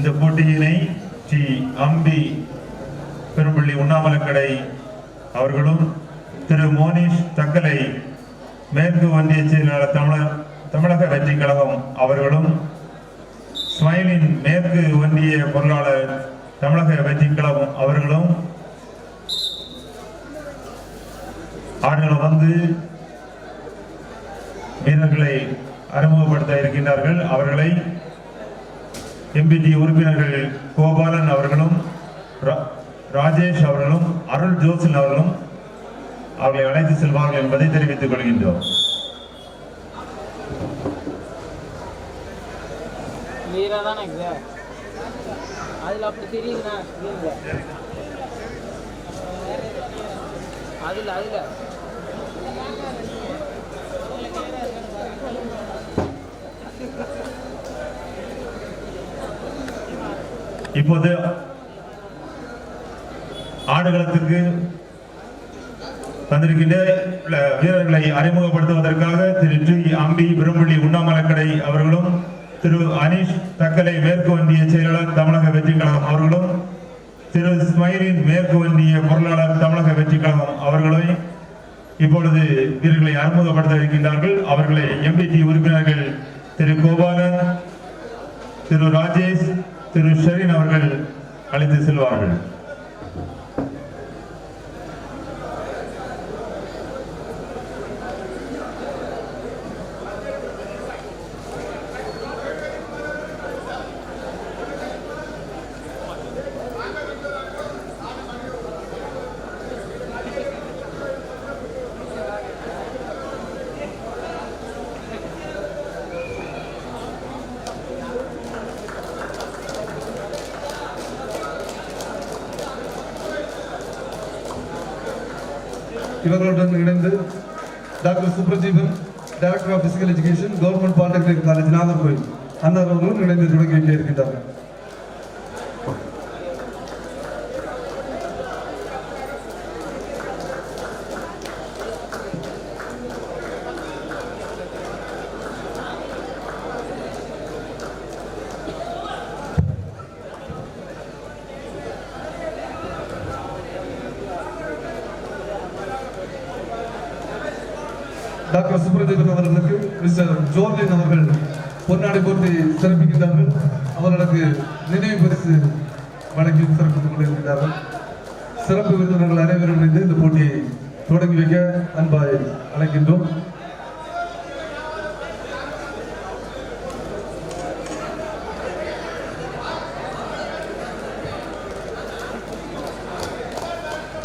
இந்த போட்டியினை டி. அம்பி பெரும்பள்ளி உண்ணாமலக்கடை அவர்களும் திரு. மோனிஷ் தக்கலை மேற்கு ஒன்றிய செயலாளர் தமிழர் தமிழக வெற்றி கழகம் அவர்களும் ஸ்மைலின் மேற்கு ஒன்றிய பொருளாளர் தமிழக வெற்றி கழகம் அவர்களும் ஆடுகள் வந்து வீரர்களை அறிமுகப்படுத்த இருக்கின்றார்கள். அவர்களை எம்பிடி உறுப்பினர்கள் கோபாலன் அவர்களும் ரா- ராஜேஷ் அவர்களும் அருள் ஜோசன் அவர்களும் அவர்களை அழைத்து செல்வார்கள் என்பதை தெரிவித்துக் கொள்கின்றோம். அதுல தானே அதில் அப்படி தெரியுதுண்ணா அதில். இப்போது ஆடுகளத்திற்கு வந்திருக்கின்ற வீரர்களை அறிமுகப்படுத்துவதற்காக திரு டி அம்பி பிரம்பள்ளி உண்ணாமலக்கடை அவர்களும் திரு அனீஷ் தக்கலை மேற்கு வந்திய செயலாளர் தமிழக வெற்றி கழகம் அவர்களும் திரு ஸ்மைலின் மேற்கு வந்திய பொருளாளர் தமிழக வெற்றி கழகம் அவர்களை இப்பொழுது வீரர்களை அறிமுகப்படுத்த இருக்கின்றார்கள். அவர்களை எம்பிடி உறுப்பினர்கள் திரு கோபாலன் திரு ராஜேஷ் திரு ஷெரீன் அவர்கள் அழைத்து செல்வார்கள். இவர்களுடன் இணைந்து doctor Suprajeevan director of physical education government polytechnic college Nagercoil. அன்னார் அவர்களும் இணைந்து தொடங்கி வைக்க இருக்கின்றார்கள் டாக்டர் சுப்ரஜீவன் அவர்களுக்கு மிஸ்டர் ஜோர்லின் அவர்கள் பொன்னாடை போட்டி சிறப்பிக்கின்றார்கள். அவர்களுக்கு நினைவு பரிசு வழங்கி சிறப்பித்துக் கொண்டிருக்கிறார்கள் சிறப்பு விருந்தினர்கள் அனைவரும் இணைந்து இந்த போட்டியை தொடங்கி வைக்க அன்பாய் அழைக்கின்றோம்.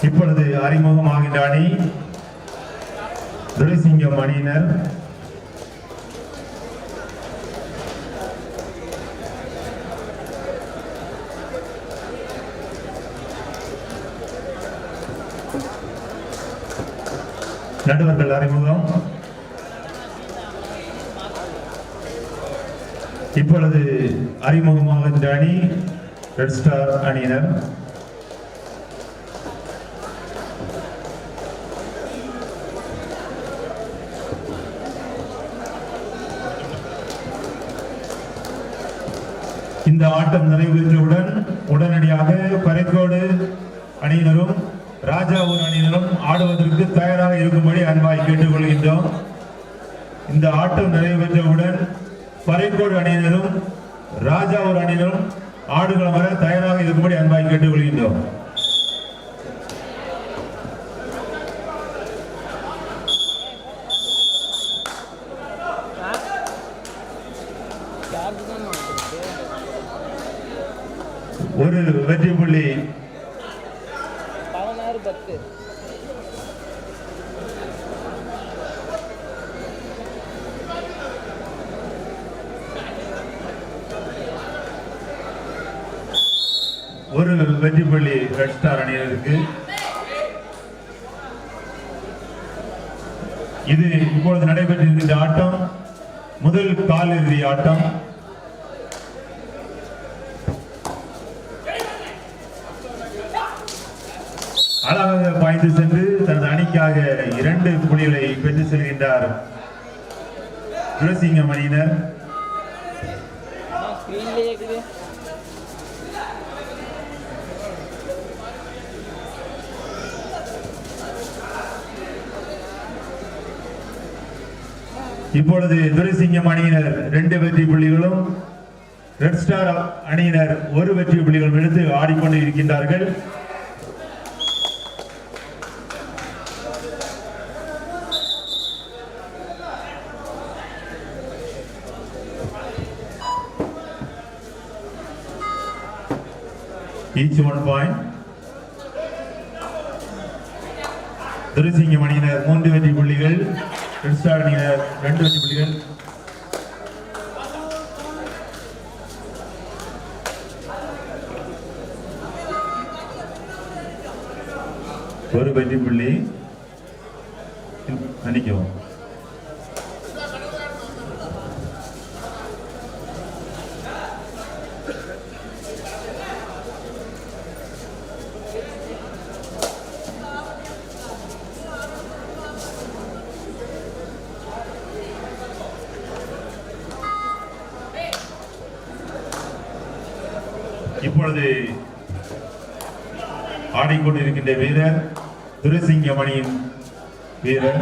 இப்பொழுது அறிமுகமாகின்ற அணி துரைசிங்கம் அணியினர் நடுவர்கள் அறிமுகம். இப்பொழுது அறிமுகமாகின்ற அணி ரெட் ஸ்டார் அணியினர். இந்த ஆட்டம் நிறைவேற்றவுடன் உடனடியாக பறைக்கோடு அணியினரும் ராஜாவூர் அணியினரும் ஆடுவதற்கு தயாராக இருக்கும்படி அன்பாய் கேட்டுக்கொள்கின்றோம். இந்த ஆட்டம் நிறைவேற்றவுடன் பறைக்கோடு அணியினரும் ராஜாவூர் அணியினரும் ஆடுகளம் வர தயாராக இருக்கும்படி அன்பாய் கேட்டுக்கொள்கின்றோம். அழகாக பாய்ந்து சென்று தனது அணிக்காக இரண்டு புலிகளை பெற்று செல்கின்றார். துரசிங்கம் மணியினர் இப்பொழுது துரசிங்கம் அணியினர் ரெண்டு வெற்றி புள்ளிகளும் ரெட் ஸ்டார் அணியினர் ஒரு வெற்றி புள்ளிகளும் எடுத்து ஆடிக்கொண்டு இருக்கின்றார்கள் each one point. துரைசிங்கம் அணியினர் மூன்று வெற்றி புள்ளிகள். ரெட் ஸ்டார் அணியினர் ரெண்டு வெற்றி புள்ளிகள். ஒரு வெற்றி புள்ளி. மன்னிக்கவும் இப்பொழுது இந்த வீரர் துரசிங்கமணியின் வீரர்.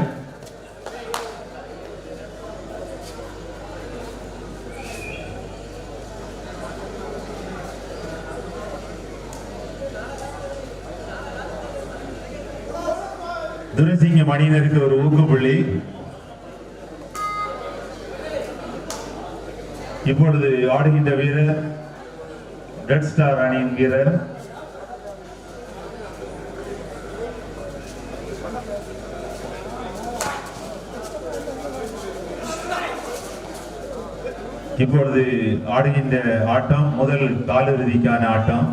துரசிங்க மணியினருக்கு ஒரு ஊக்கப்புள்ளி இப்பொழுது ஆடுகின்ற வீரர் ரெட் ஸ்டார் அணியின் வீரர். இப்பொழுது ஆடுகின்ற ஆட்டம் முதல் காலிறுதிக்கான ஆட்டம்.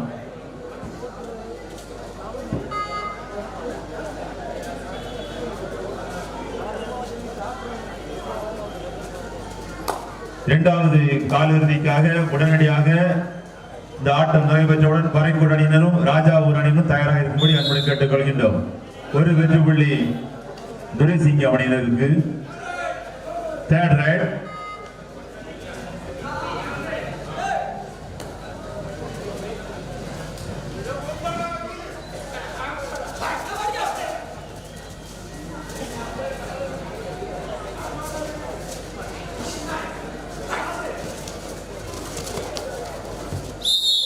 இரண்டாவது காலிறுதிக்காக உடனடியாக இந்த ஆட்டம் நடைபெற்றவுடன் பறைக்கூட அணியினரும் ராஜாவூர் அணியினரும் தயாராக இருக்கும்படி அன்புடன் கேட்டுக்கொள்கின்றோம் ஒரு வெற்றி புள்ளி துரைசிங்கம் அணியினருக்கு. தேர்ட் ரைட்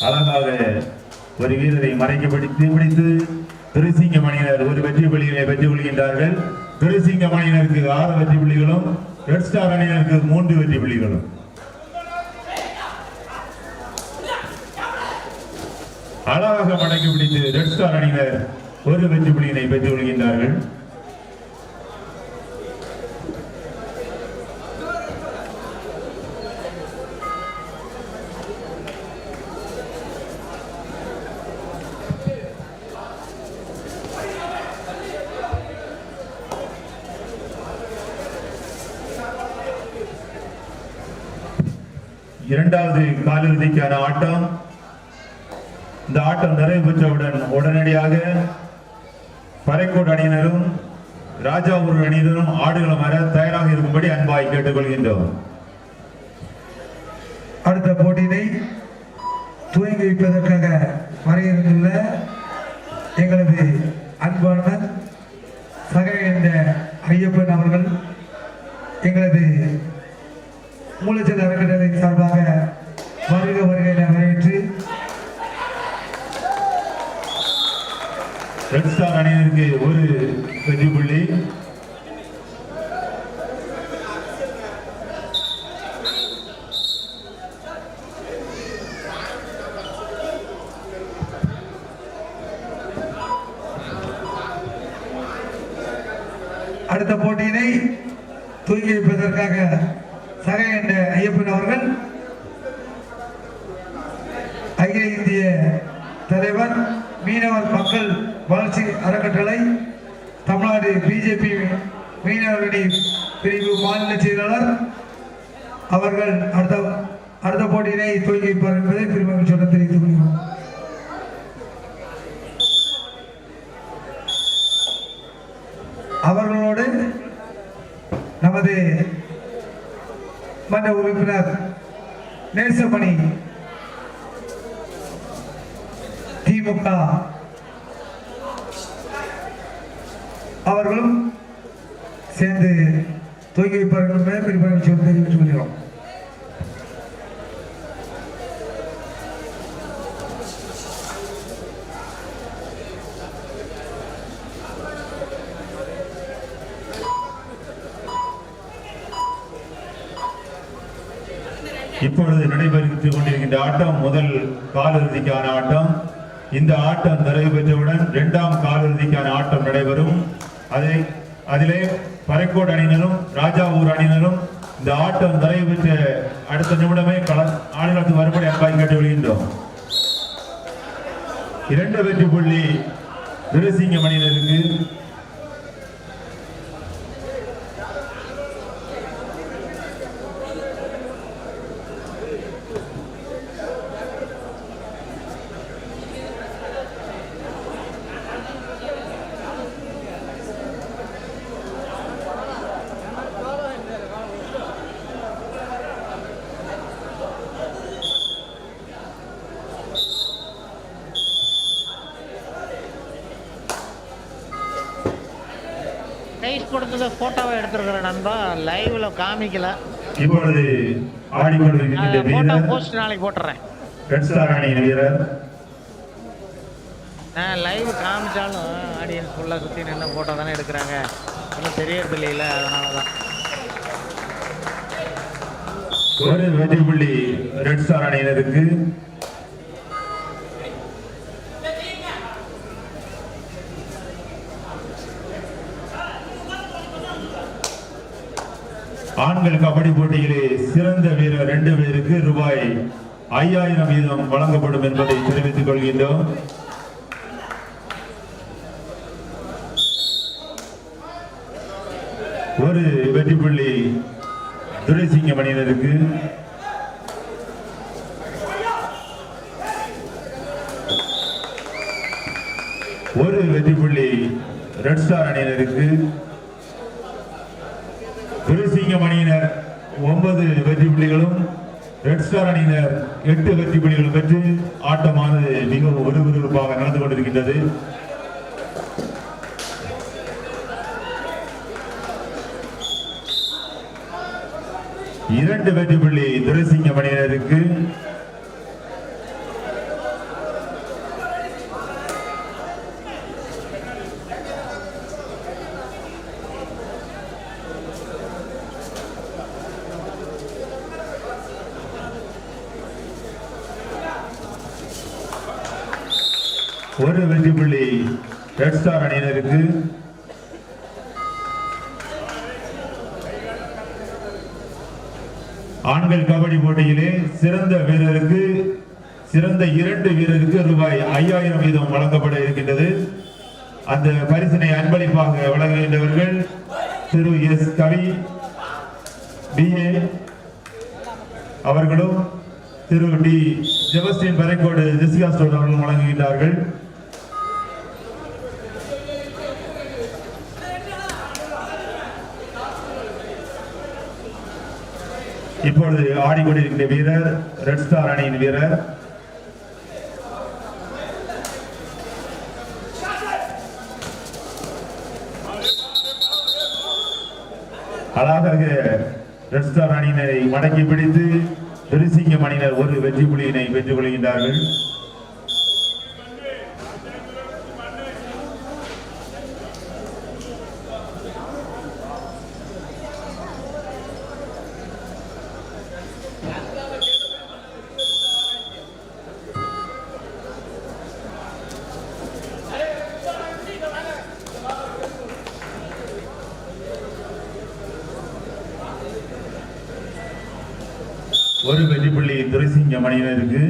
அழகாக ஒரு வீரரை மறைக்க பிடித்து திருசிங்க மணியினர் ஒரு வெற்றி புள்ளியினை பெற்றுக் கொள்கின்றார்கள். திருசிங்க மணியினருக்கு ஆறு வெற்றி புள்ளிகளும் ரெட் ஸ்டார் அணியினருக்கு மூன்று வெற்றி புள்ளிகளும். அழகாக மடக்கி பிடித்து ரெட் ஸ்டார் அணியினர் ஒரு வெற்றி புள்ளியினை பெற்றுக் கொள்கின்றார்கள் இரண்டாவது காலிறுதிக்கான ஆட்டம். இந்த ஆட்டம் நிறைவு பெற்றவுடன் உடனடியாக பறைக்கோடு அணியினரும் ராஜாபுர அணியினரும் ஆடுகளம் வர தயாராக இருக்கும்படி அன்பாய் கேட்டுக்கொள்கின்றோம். அடுத்த போட்டியினை துவங்கி வைப்பதற்காக வரையிருந்துள்ள எங்களது அன்பான சக என்ற ஐயப்பன் அவர்கள் எங்களது மூலச்சல் அறக்கட்டளை சார்பாக வருக வருக என வரவேற்று ரெட் ஸ்டார் அணியினருக்கு ஒரு வெற்றி புள்ளி அடுத்த போட்டியினை துவங்கி வைப்பதற்காக சக என்ற ஐயப்பன் அவர்கள் அகில இந்திய தலைவர் மீனவர் வளர்ச்சி அறக்கட்டளை தமிழ்நாடு பிஜேபி மீனவர்களின் பிரிவு மாநில செயலாளர். அவர்கள் அடுத்த அடுத்த போட்டியினை துவங்கி வைப்பார் என்பதை பெருமகிழ்ச்சியுடன் சொல்ல தெரிவித்துக் கொள்கிறோம். அவர்களோடு நமது மன்ற உறுப்பினர் நேசமணி திமுக அவர்களும் சேர்ந்து தூக்கி வைப்பார்கள் மேற்பிடிப்பார்கள் சொல்லி இப்பொழுது நடைபெற்றுக் கொண்டிருக்கின்ற ஆட்டம் முதல் காலிறுதிக்கான ஆட்டம். இந்த ஆட்டம் நிறைவு பெற்றவுடன் இரண்டாம் காலிறுதிக்கான ஆட்டம் நடைபெறும். அதை அதிலே பறைக்கோட் அணியினரும் ராஜாவூர் அணியினரும் இந்த ஆட்டம் நிறைவு பெற்ற அடுத்த நிமிடமே கல ஆடுகளத்து வரும்படி அப்பாய் கேட்டு விடுகின்றோம். இரண்டு வெற்றி புள்ளி துரசிங்கம் அணியினருக்கு. ரைஸ் கொடுத்தது ஃபோட்டோவை எடுத்துருக்குறேன் நண்பா லைவ்ல காமிக்கல. இப்பொழுது ஆடிக்கொண்டிருக்கின்ற ஃபோட்டோ போஸ்ட் நாளைக்கு போட்டுறேன். வீரர். நான் லைவ் காமிச்சாலும் ஆடியன்ஸ் ஃபுல்லாக சுற்றி நின்று ஃபோட்டோ தானே எடுக்கிறாங்க. ஒன்றும் தெரியறது இல்லையில அதனால தான் ஒரு வெற்றி புள்ளி ரெட் ஸ்டார் அணியினருக்கு ஆண்கள் கபடி போட்டியிலே சிறந்த வீரர் ரெண்டு பேருக்கு ரூபாய் ஐயாயிரம் வீதம் வழங்கப்படும் என்பதை தெரிவித்துக் கொள்கின்றோம். ஒரு வெற்றி புள்ளி துரைசிங்க அணியினருக்கு ஒரு வெற்றி புள்ளி ரெட் ஸ்டார் அணியினருக்கு துரைசிங்கம் அணியினர் ஒன்பது வெற்றி புள்ளிகளும் ரெட் ஸ்டார் அணியினர் எட்டு வெற்றி புள்ளிகள் பெற்று ஆட்டமானது மிகவும் விறுவிறுப்பாக நடந்து கொண்டிருக்கின்றது. இரண்டு வெற்றி புள்ளி துரைசிங்கம் அணியினருக்கு ஒரு வெற்றி புள்ளி ரெட் ஸ்டார் அணியினருக்கு. ஆண்கள் கபடி போட்டியிலே சிறந்த வீரருக்கு சிறந்த இரண்டு வீரருக்கு ரூபாய் ஐயாயிரம் வீதம் வழங்கப்பட இருக்கின்றது. அந்த பரிசினை அன்பளிப்பாக வழங்குகின்றவர்கள் திரு எஸ் கவி பிஏ அவர்களும் திரு T Jebastin Paraikodu Jessica store அவர்களும் வழங்குகின்றார்கள். இப்பொழுது ஆடிக்கொண்டிருக்கின்ற வீரர் ரெட் ஸ்டார் அணியின் வீரர். அழகாக ரெட் ஸ்டார் அணியினரை மடக்கி பிடித்து திருசிங்கம் அணியினர் ஒரு வெற்றி புலியினை பெற்றுக் கொள்கின்றார்கள். ஒரு வெற்றி புள்ளி துரைசிங்கம் அணியினருக்கு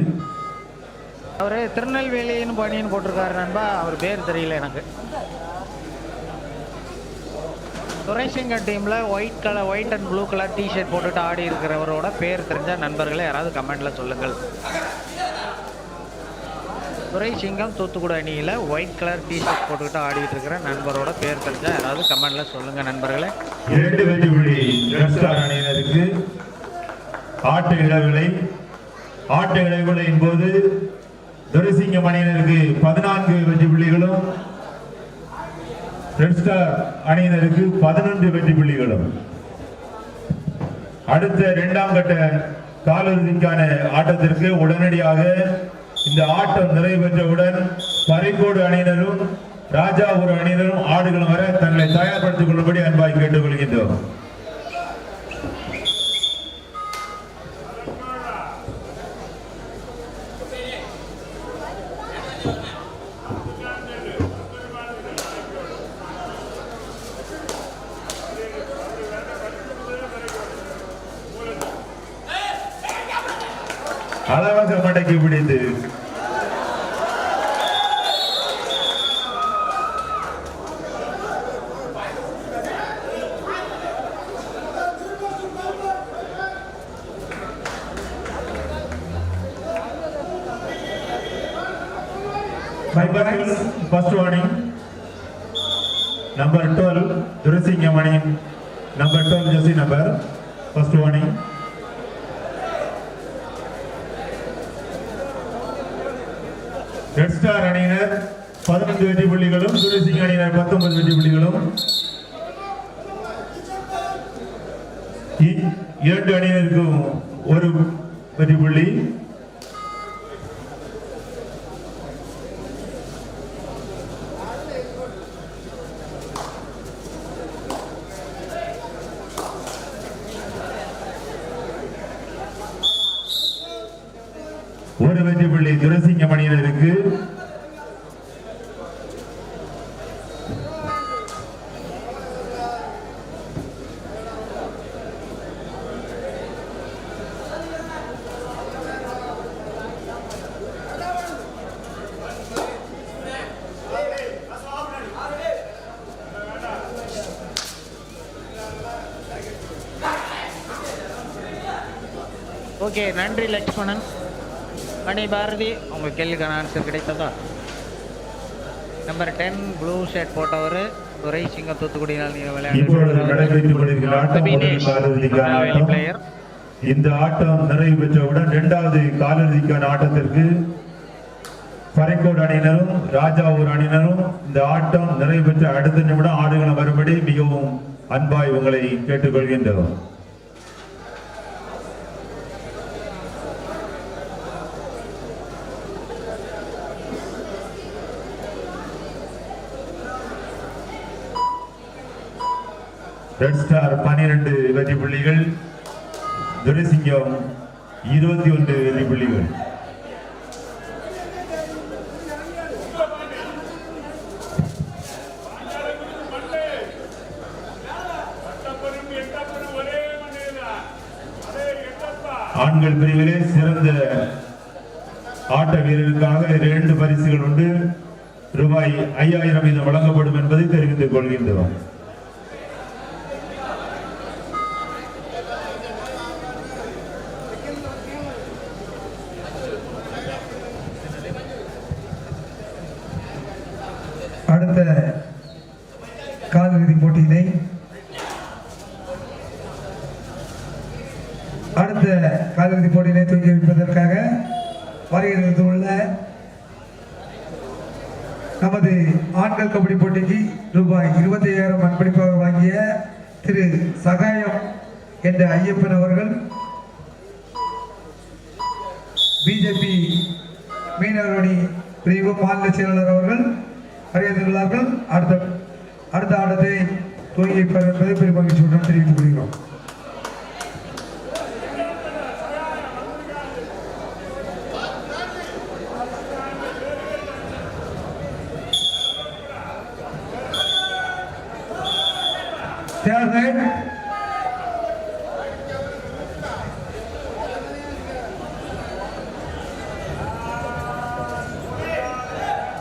அவர் திருநெல்வேலின்னு பணின்னு போட்டிருக்காரு நண்பா. அவர் பேர் தெரியல எனக்கு. துரைசிங்கர் டீமில் white colour white and blue colour t shirt போட்டுட்டு ஆடி இருக்கிறவரோட பேர் தெரிஞ்ச நண்பர்களே யாராவது கமெண்டில் சொல்லுங்கள். துரைசிங்கம் தூத்துக்குடி அணியில் ஒயிட் கலர் டிஷர்ட் போட்டுக்கிட்டு ஆடிட்டு இருக்கிற நண்பரோட பேர் தெரிஞ்சா யாராவது கமெண்டில் சொல்லுங்கள் நண்பர்களே. இரண்டு வெற்றி அணியினருக்கு. ஆட்ட இழவுகளை ஆட்ட இழவுகளின் போது துரசிங்க அணியினருக்கு பதினான்கு வெற்றி புள்ளிகளும் ரெட் ஸ்டார் அணியினருக்கு பதினொன்று வெற்றி புள்ளிகளும். அடுத்த இரண்டாம் கட்ட காலிறுதிக்கான ஆட்டத்திற்கு உடனடியாக இந்த ஆட்டம் நிறைவேற்றவுடன் பறிக்கோடு அணியினரும் ராஜாபுர அணியினரும் ஆடுகளும் வர தங்களை தயார்படுத்திக் கொள்ளும்படி அன்பாய் கேட்டுக் கொள்கின்றோம் மடக்கி பிடித்து first warning number twelve Durasingam அணி number twelve jersey number Red Star அணியினர் பதினைந்து வெற்றி புள்ளிகளும் துரசிங் அணியினர் பத்தொன்பது வெற்றி புள்ளிகளும். இ- இரண்டு அணியினருக்கும் ஒரு வெற்றி புள்ளி ஒரு வெற்றி புள்ளி துரசிங்கம் அணியினருக்கு ஓகே நன்றி லட்சுமணன் மணி பாரதி உங்க கேள்விக்கான ஆன்சர் கிடைத்ததா? நம்பர் டென் ப்ளூ ஷர்ட் போட்டவர் துரை சிங்கம் தூத்துக்குடியினால் நீங்கள் பிளேயர் இந்த ஆட்டம் நிறைவு பெற்றவுடன் இரண்டாவது காலிறுதிக்கான ஆட்டத்திற்கு பறைக்கோடு அணியினரும் ராஜாவூர் அணியினரும் இந்த ஆட்டம் நிறைவு பெற்ற அடுத்த நிமிடம் ஆடுகளம் வரும்படி மிகவும் அன்பாய் உங்களை கேட்டுக்கொள்கின்றோம். ரெட் ஸ்டார் பனிரெண்டு வெற்றி புள்ளிகள் துரைசிங்கம் இருபத்தி ஒன்று வெற்றி புள்ளிகள் ஆண்கள் பிரிவிலே சிறந்த ஆட்ட வீரருக்காக இரண்டு பரிசுகள் உண்டு. ரூபாய் ஐயாயிரம் இது வழங்கப்படும் என்பதை தெரிவித்துக் கொள்கின்றோம். அடுத்த காலிறுதி போட்டியினை அடுத்த காலிறுதி போட்டியினை துவங்கி வைப்பதற்காக வருகிறது உள்ள நமது ஆண்கள் கபடி போட்டிக்கு ரூபாய் இருபத்தி ஐயாயிரம் அன்பளிப்பாக வாங்கிய திரு சகாயம் என்ற ஐயப்பன் அவர்கள் பிஜேபி மீனவர் அணி பிரிவு மாநில செயலாளர் அவர்கள் அறிவித்துள்ளார்கள் அடுத்த அடுத்த ஆட்டத்தை துவங்கி வைப்பார் என்பதை பெரும் மகிழ்ச்சியுடன் தெரிவித்துக் கொள்கிறோம் Third right.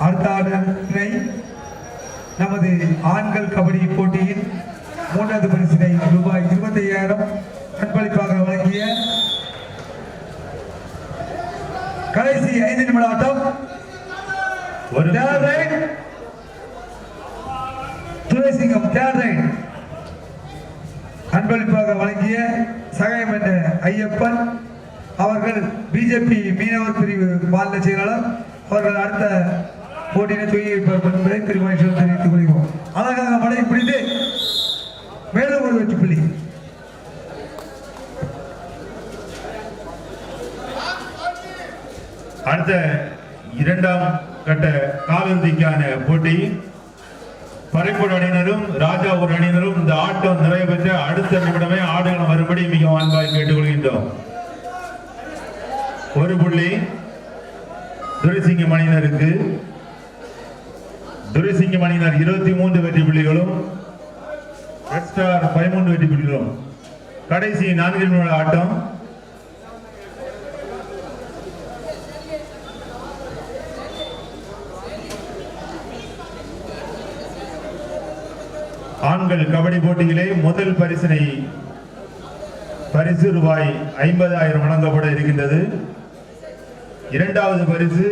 அடுத்த ஆட்டத்தினை நமது ஆண்கள் கபடி போட்டியின் மூன்றாவது பரிசினை ரூபாய் இருபத்தி ஐயாயிரம் அன்பளிப்பாக வழங்கிய கடைசி ஐந்து நிமிட ஆட்டம் துரைசிங்கம் அன்பளிப்பாக வழங்கிய சகாயம் என்ற ஐயப்பன் அவர்கள் பிஜேபி மீனவர் பிரிவு மாநில செயலாளர் அவர்கள் அடுத்த போட்டியினை துயர் இருப்பார் என்பதை திருமணம் தெரிவித்துக் கொள்கிறோம் அழகாக படை பிடித்து மேலும் ஒரு வெற்றி புள்ளி. அடுத்த இரண்டாம் கட்ட காலிறுதிக்கான போட்டி. பறைப்பூர் அணியினரும் ராஜா ஒரு அணியினரும் இந்த ஆட்டம் நிறைவு பெற்ற அடுத்த நிமிடமே ஆடுகளம் வரும்படி மிக அன்பாய் கேட்டுக்கொள்கின்றோம். ஒரு புள்ளி. துரிசிங்க அணியினருக்கு துரைசிங்கம் அணியினர் இருபத்தி மூன்று வெற்றி புள்ளிகளும் ரெட் ஸ்டார் பதிமூன்று வெற்றி புள்ளிகளும். கடைசி நான்கு நிமிட ஆட்டம். ஆண்கள் கபடி போட்டியிலே முதல் பரிசினை பரிசு ரூபாய் ஐம்பதாயிரம் வழங்கப்பட இருக்கின்றது. இரண்டாவது பரிசு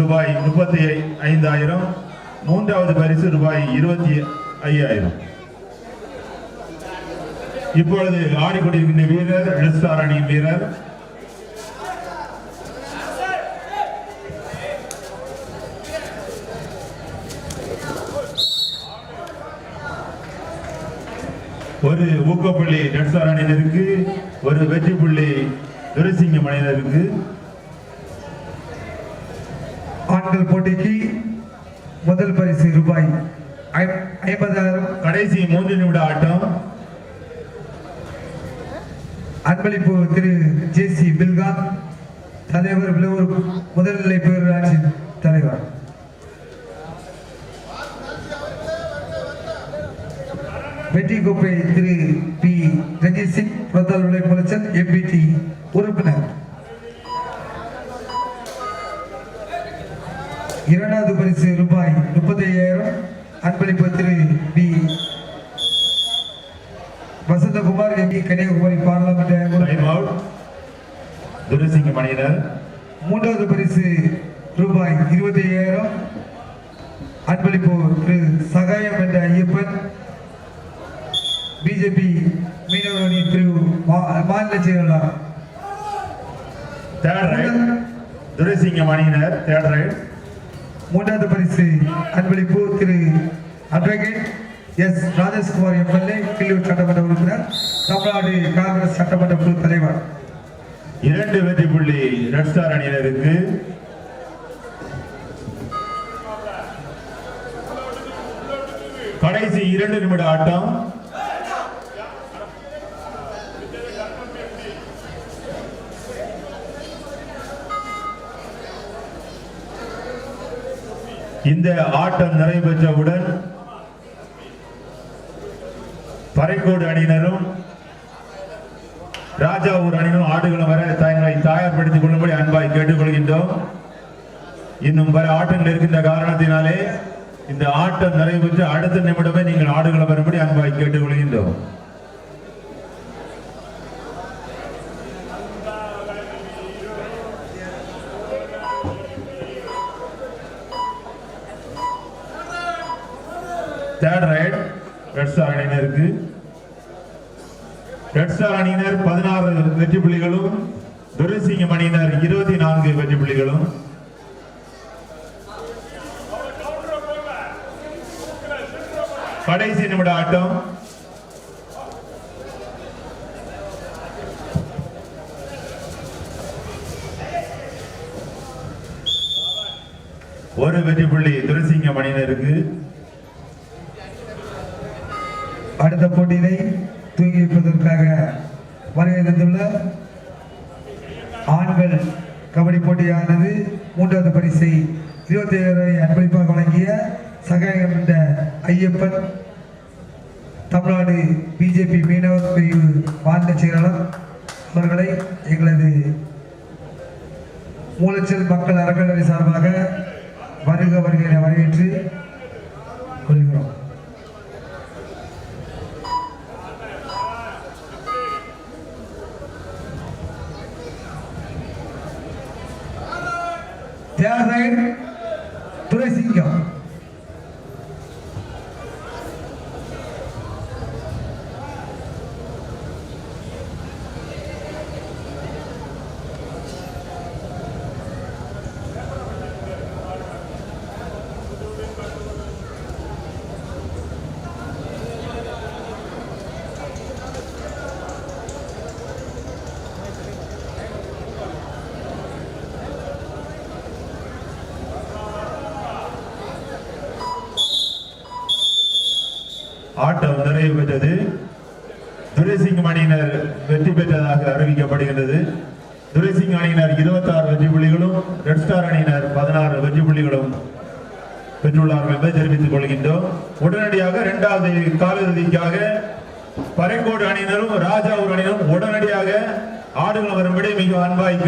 ரூபாய் முப்பத்தி ஐந்தாயிரம். மூன்றாவது பரிசு ரூபாய் இருபத்தி ஐயாயிரம். இப்பொழுது ஆடிக்கொண்டிருக்கின்ற வீரர் ரெட் அணி வீரர். ஒரு ஊக்கப்புள்ளி ரெட் அணியினருக்கு ஒரு வெற்றி புள்ளி துரசிங்கம் அணியினருக்கு. ஆண்கள் போட்டிக்கு முதல் பரிசு ரூபாய் ஐம்பதாயிரம். கடைசி மூன்று நிமிட ஆட்டம். அன்பளிப்பு திரு ஜே சி பில்கான் தலைவர் விளவூர் முதல்நிலை பேரூராட்சி தலைவர். வெற்றி கோப்பை திரு பி. ரஞ்சித் சிங் பிரதால் விலை முளைச்சல் எம்பிடி உறுப்பினர் இரண்டாவது பரிசு ரூபாய் முப்பத்தி ஐயாயிரம் அன்பளிப்பு திரு P Vasanthakumar MP Kanniyakumari. Out Duraisingam அணியினர் மூன்றாவது பரிசு ரூபாய் இருபத்தி ஐயாயிரம் அன்பளிப்பு திரு சகாயம் என்ற ஐயப்பன். பிஜேபி மீனவர் அணி பிரிவு மாநில செயலாளர். தேர்ட் ரைட் துரைசிங்கம் அணியினர் தேர்ட் ரைட் மூன்றாவது பரிசு அன்பளிப்பு திரு advocate S Rajeshkumar MLA Killur சட்டமன்ற உறுப்பினர் தமிழ்நாடு காங்கிரஸ் சட்டமன்ற குழு தலைவர். இரண்டு வெற்றி புள்ளி ரெட் ஸ்டார் அணியினருக்கு. கடைசி இரண்டு நிமிட ஆட்டம். இந்த ஆட்டம் நிறைவேற்றவுடன் பறைக்கோடு அணியினரும் ராஜாவூர் அணியினரும் ஆடுகளும் வர தங்களை தயார்படுத்திக் கொள்ளும்படி அன்பாய் கேட்டுக்கொள்கின்றோம். இன்னும் வர ஆட்டங்கள் இருக்கின்ற காரணத்தினாலே இந்த ஆட்டம் நிறைவேற்ற அடுத்த நிமிடமே நீங்கள் ஆடுகளை வரும்படி அன்பாய் கேட்டுக்கொள்கின்றோம். தேர்ட் ரைட் ரெட் ஸ்டார் அணியினருக்கு ரெட் ஸ்டார் அணியினர் பதினாறு வெற்றி புள்ளிகளும் துரசிங்கம் அணியினர் இருபத்தி நான்கு வெற்றி புள்ளிகளும். கடைசி நிமிட ஆட்டம். ஒரு வெற்றி புள்ளி துரைசிங்கம் அணியினருக்கு அடுத்த போட்டியினை தூங்கி வைப்பதற்காக வருகை தந்துள்ள ஆண்கள் கபடி போட்டியானது மூன்றாவது பரிசை இருபத்தி ஏழரை அன்பளிப்பாக வழங்கிய சகாயம் என்ற ஐயப்பன் தமிழ்நாடு பிஜேபி மீனவர் பிரிவு மாநில செயலாளர் அவர்களை எங்களது மூலச்சல் மக்கள் அறக்கட்டளை சார்பாக வருக வருக வரவேற்று கொள்கிறோம். সময়ের நிறைவு பெற்றது துரைசிங் அணியினர் வெற்றி பெற்றதாக அறிவிக்கப்படுகின்றது. துரைசிங் அணியினர் 26 வெற்றி புள்ளிகளும் ரெட் ஸ்டார் அணியினர் பதினாறு வெற்றி புள்ளிகளும் பெற்றுள்ளார்கள் என்பதை தெரிவித்துக் கொள்கின்றோம். உடனடியாக இரண்டாவது காலிறுதிக்காக பறைக்கோடு அணியினரும் ராஜாவூர் அணியினரும் உடனடியாக ஆடுகள் வரும்படி மிக அன்பாய்